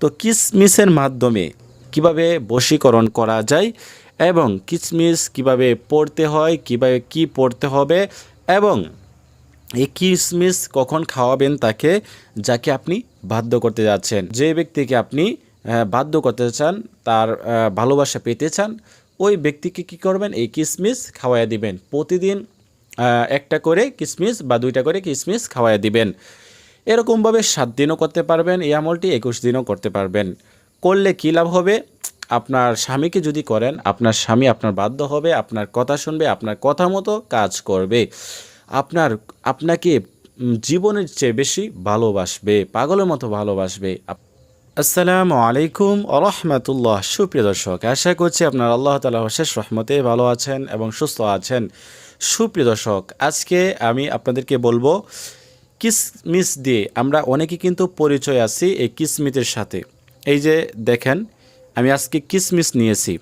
তো কিসমিসের মাধ্যমে কীভাবে বশীকরণ করা যায় এবং কিসমিস কীভাবে পড়তে হয়, কীভাবে কি পড়তে হবে এবং এই কিসমিস কখন খাওয়াবেন তাকে, যাকে আপনি বাধ্য করতে যাচ্ছেন। যে ব্যক্তিকে আপনি বাধ্য করতে চান, তার ভালোবাসা পেতে চান, ওই ব্যক্তিকে কি করবেন? এই কিসমিস খাওয়াইয়া দিবেন। প্রতিদিন একটা করে কিসমিস বা দুইটা করে কিসমিস খাওয়াইয়া দিবেন। এরকমভাবে সাত দিনও করতে পারবেন, এই আমলটি একুশ দিনও করতে পারবেন। করলে কী লাভ হবে? আপনার স্বামীকে যদি করেন, আপনার স্বামী আপনার বাধ্য হবে, আপনার কথা শুনবে, আপনার কথা মতো কাজ করবে। আপনার, আপনাকে জীবনের চেয়ে বেশি ভালোবাসবে, পাগলের মতো ভালোবাসবে। আসসালামু আলাইকুম আরহামতুল্লাহ সুপ্রিয় দর্শক, আশা করছি আপনার আল্লাহ তালা শেষ রহমতে ভালো আছেন এবং সুস্থ আছেন। সুপ্রিয় দর্শক, আজকে আমি আপনাদেরকে বলব কিসমিস দিয়ে আমরা অনেকে কিন্তু পরিচয় আছি এই কিসমিতের সাথে। এই যে দেখেন, আমি আজকে কিসমিস নিয়েছি।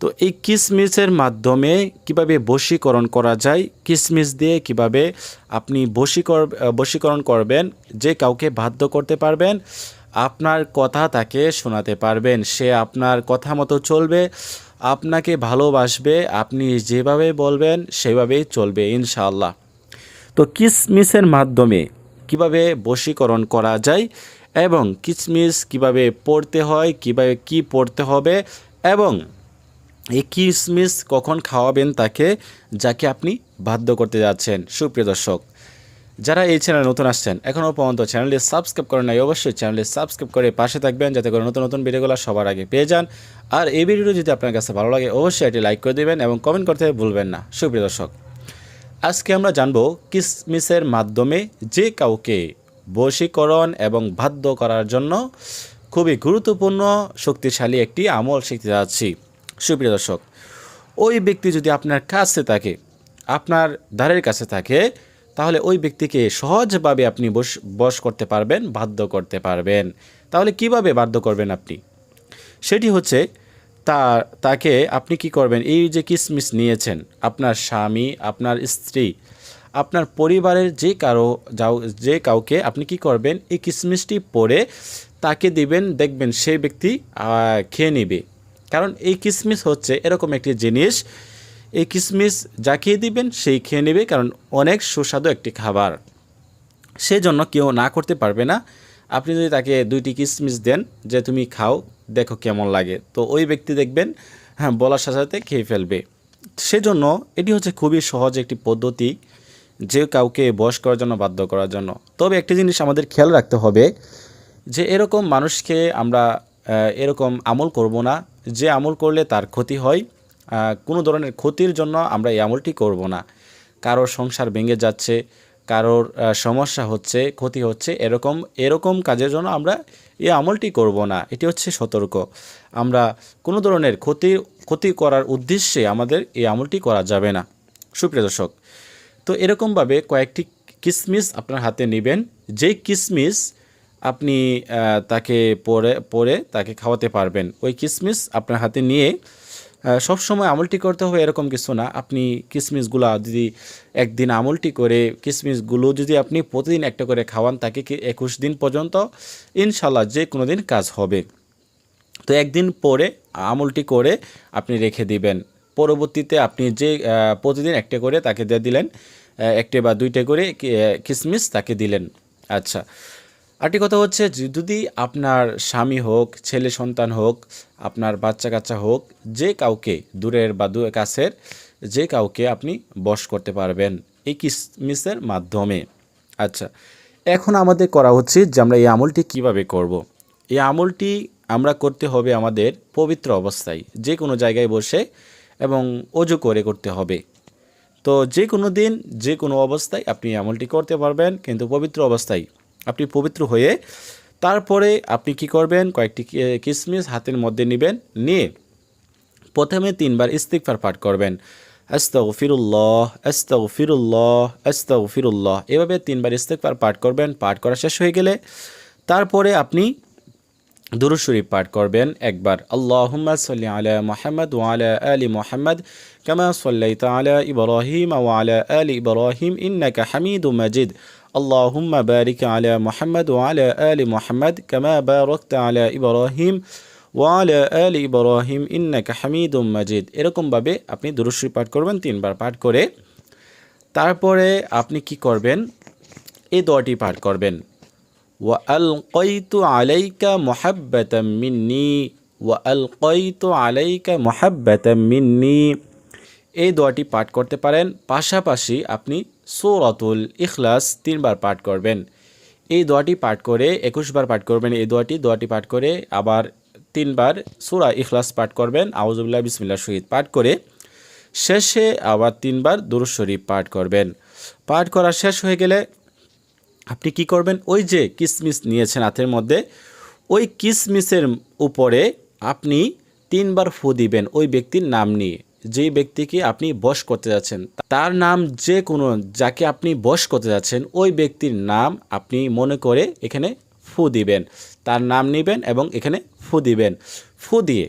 তো এই কিসমিসের মাধ্যমে কীভাবে বশীকরণ করা যায়, কিসমিস দিয়ে কীভাবে আপনি বশীকর, বশীকরণ করবেন, যে কাউকে বাধ্য করতে পারবেন, আপনার কথা তাকে শোনাতে পারবেন। সে আপনার কথা মতো চলবে, আপনাকে ভালোবাসবে, আপনি যেভাবে বলবেন সেভাবেই চলবে, ইনশাআল্লাহ। তো কিসমিসের মাধ্যমে কীভাবে বশীকরণ করা যায় এবং কিসমিস কীভাবে পড়তে হয়, কীভাবে কি পড়তে হবে এবং এই কিসমিস কখন খাওয়াবেন তাকে, যাকে আপনি বাধ্য করতে যাচ্ছেন। সুপ্রিয় দর্শক, যারা এই চ্যানেলে নতুন আসছেন, এখনও পর্যন্ত চ্যানেলটি সাবস্ক্রাইব করেন নাই, অবশ্যই চ্যানেলটি সাবস্ক্রাইব করে পাশে থাকবেন যাতে করে নতুন নতুন ভিডিওগুলো সবার আগে পেয়ে যান। আর এই ভিডিওটি যদি আপনার কাছে ভালো লাগে, অবশ্যই এটি লাইক করে দেবেন এবং কমেন্ট করতে ভুলবেন না। সুপ্রিয় দর্শক আজকে আমরা জানব কিসমিসের মাধ্যমে যে কাউকে বশীকরণ এবং বাধ্য করার জন্য খুবই গুরুত্বপূর্ণ, শক্তিশালী একটি আমল শিখতে যাচ্ছি। সুপ্রিয় দর্শক, ওই ব্যক্তি যদি আপনার কাছে থাকে, আপনার দ্বারের কাছে থাকে, তাহলে ওই ব্যক্তিকে সহজভাবে আপনি বস বশ করতে পারবেন, বাধ্য করতে পারবেন। তাহলে কীভাবে বাধ্য করবেন আপনি? সেটি হচ্ছে তা, তাকে আপনি কি করবেন? এই যে কিসমিস নিয়েছেন, আপনার স্বামী, আপনার স্ত্রী, আপনার পরিবারের যে কারও, যাও, যে কাউকে আপনি কি করবেন? এই কিসমিসটি পরে তাকে দিবেন, দেখবেন সেই ব্যক্তি খেয়ে নেবে। কারণ এই কিসমিস হচ্ছে এরকম একটি জিনিস, এই কিসমিস যাকে দিবেন সেই খেয়ে নেবে, কারণ অনেক সুস্বাদু একটি খাবার। সেজন্য কেউ না করতে পারবে না। আপনি যদি তাকে দুইটি কিসমিস দেন, যে তুমি খাও দেখো কেমন লাগে। তো ওই ব্যক্তি দেখবেন হ্যাঁ বলার সাথে সাথে খেয়ে ফেলবে। সেজন্য এটি হচ্ছে খুবই সহজ একটি পদ্ধতি যে কাউকে বয়স করার জন্য, বাধ্য করার জন্য। তবে একটি জিনিস আমাদের খেয়াল রাখতে হবে যে এরকম মানুষকে আমরা এরকম আমল করব না। যে আমল করলে তার ক্ষতি হয় কোনো ধরনের ক্ষতির জন্য আমরা এই আমলটি করব না। কারোর সংসার ভেঙে যাচ্ছে কারোর সমস্যা হচ্ছে, ক্ষতি হচ্ছে, এরকম এরকম কাজের জন্য আমরা এই আমলটি করব না। এটি হচ্ছে সতর্ক। আমরা কোনো ধরনের ক্ষতি ক্ষতি করার উদ্দেশ্যে আমাদের এই আমলটি করা যাবে না। সুপ্রিয় দর্শক, তো এরকমভাবে কয়েকটি কিসমিস আপনার হাতে নেবেন। যেই কিসমিস আপনি তাকে পরে পরে তাকে খাওয়াতে পারবেন, ওই কিসমিস আপনার হাতে নিয়ে আহ, সবসময় আমলটি করতে হবে এরকম কিছু না। আপনি কিসমিসগুলো যদি একদিন আমলটি করে কিসমিসগুলো যদি আপনি প্রতিদিন একটা করে খাওয়ান তাকে একুশ দিন পর্যন্ত? ইনশাল্লাহ যে কোনো দিন কাজ হবে। তো একদিন পরে আমলটি করে আপনি রেখে দিবেন। পরবর্তীতে আপনি যে প্রতিদিন একটা করে তাকে দিয়ে দিলেন একটা বা দুইটা করে কিসমিস তাকে দিলেন। আচ্ছা। আরেকটি কথা হচ্ছে যদি আপনার স্বামী হোক, ছেলে সন্তান হোক, আপনার বাচ্চা কাচ্চা হোক, যে কাউকে দূরের বা দূর কাছের, যে কাউকে আপনি বশ করতে পারবেন এই কিসমিসের মাধ্যমে আচ্ছা এখন আমাদের করা হচ্ছে যে আমরা এই আমলটি কীভাবে করব। এই আমলটি আমরা করতে হবে আমাদের পবিত্র অবস্থায়, যে কোনো জায়গায় বসে এবং অজু করে করতে হবে তো যে কোনো দিন, যে কোনো অবস্থায় আপনি আমলটি করতে পারবেন, কিন্তু পবিত্র অবস্থায় আপনি পবিত্র হয়ে তারপরে আপনি কি করবেন? কয়েকটি কিসমিস হাতের মধ্যে নেবেন, নিয়ে প্রথমে তিনবার ইস্তিকফার পাঠ করবেন। আস্তাগফিরুল্লাহ আস্তাগফিরুল্লাহ আস্তাগফিরুল্লাহ। এভাবে তিনবার ইস্তিকফার পাঠ করবেন, পাঠ করা শেষ হয়ে গেলে তারপরে আপনি দুরুদ শরীফ পাঠ করবেন একবার। আল্লাহুম্মা সাল্লি আলা মোহাম্মদ ওয়া আলা মুহাম্মদ কামা সাল্লাইতা আলা ইব্রাহিম ওয়া আলা ইব্রাহিম ইন্নাকা হামিদুম মাজিদ। আল্লাহুম্মা বারিক আলা মুহাম্মদ ওয়া আলা মুহাম্মদ কামা বারাকতা আলা ইব্রাহিম ওয়া আলা ইব্রাহিম ইন্নাকা হামিদুম মাজিদ এরকমভাবে আপনি দুরুশ্বরী পাঠ করবেন, তিনবার পাঠ করে তারপরে আপনি কি করবেন? এই দোয়াটি পাঠ করবেন। ওয়া আল কয়তু আলাইকা মোহাব্বতাম মিন্নি, ওয়া আল কয়তু আলাইকা মোহাব্বতাম মিন্নি। এই দোয়াটি পাঠ করতে পারেন। পাশাপাশি আপনি সৌরাতুল ইখলাস তিনবার পাঠ করবেন। এই দোয়াটি পাঠ করে, একুশবার পাঠ করবেন এই দোয়াটি দোয়াটি পাঠ করে আবার তিনবার সূরা ইখলাস পাঠ করবেন। আউজুবিল্লাহ বিসমিল্লা শহীদ পাঠ করে শেষে আবার তিনবার দুরুদ শরীফ পাঠ করবেন। পাঠ করা শেষ হয়ে গেলে আপনি কি করবেন? ওই যে কিসমিস নিয়েছেন হাতের মধ্যে, ওই কিসমিসের উপরে আপনি তিনবার ফু দিবেন, ওই ব্যক্তির নাম নিয়ে। যেই ব্যক্তিকে আপনি বশ করতে যাচ্ছেন, তার নাম যে কোনো যাকে আপনি বশ করতে যাচ্ছেন, ওই ব্যক্তির নাম আপনি মনে করে এখানে ফু দিবেন। তার নাম নেবেন এবং এখানে ফু দিবেন। ফু দিয়ে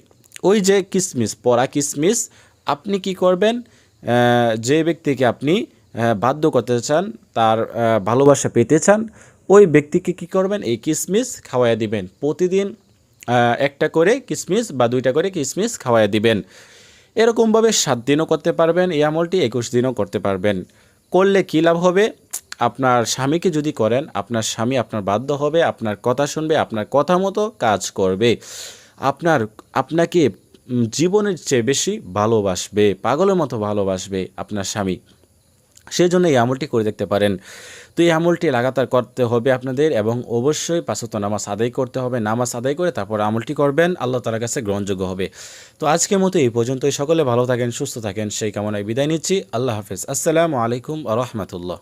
ওই যে কিসমিস, পরা কিসমিস, আপনি কি করবেন? যে ব্যক্তিকে আপনি বাধ্য করতে চান, তার ভালোবাসা পেতে চান, ওই ব্যক্তিকে কি করবেন? এই কিসমিস খাওয়াইয়া দিবেন। প্রতিদিন একটা করে কিসমিস বা দুইটা করে কিসমিস খাওয়াইয়া দিবেন। এরকমভাবে সাত দিনও করতে পারবেন, এই আমলটি একুশ দিনও করতে পারবেন। করলে কী লাভ হবে? আপনার স্বামীকে যদি করেন, আপনার স্বামী আপনার বাধ্য হবে, আপনার কথা শুনবে, আপনার কথা মতো কাজ করবে। আপনার, আপনাকে জীবনের চেয়ে বেশি ভালোবাসবে, পাগলের মতো ভালোবাসবে আপনার স্বামী। সেই জন্য এই আমলটি করে দেখতে পারেন। তো এই আমলটি লাগাতার করতে হবে আপনাদের এবং অবশ্যই পাঁচত নামাজ আদায় করতে হবে। নামাজ আদায় করে তারপর আমলটি করবেন, আল্লাহ তালার কাছে গ্রহণযোগ্য হবে। তো আজকের মতো এই পর্যন্তই। সকলে ভালো থাকেন, সুস্থ থাকেন, সেই কামনায় বিদায় নিচ্ছি। আল্লাহ হাফেজ। আসসালামু আলাইকুম আ রহমতুল্লাহ।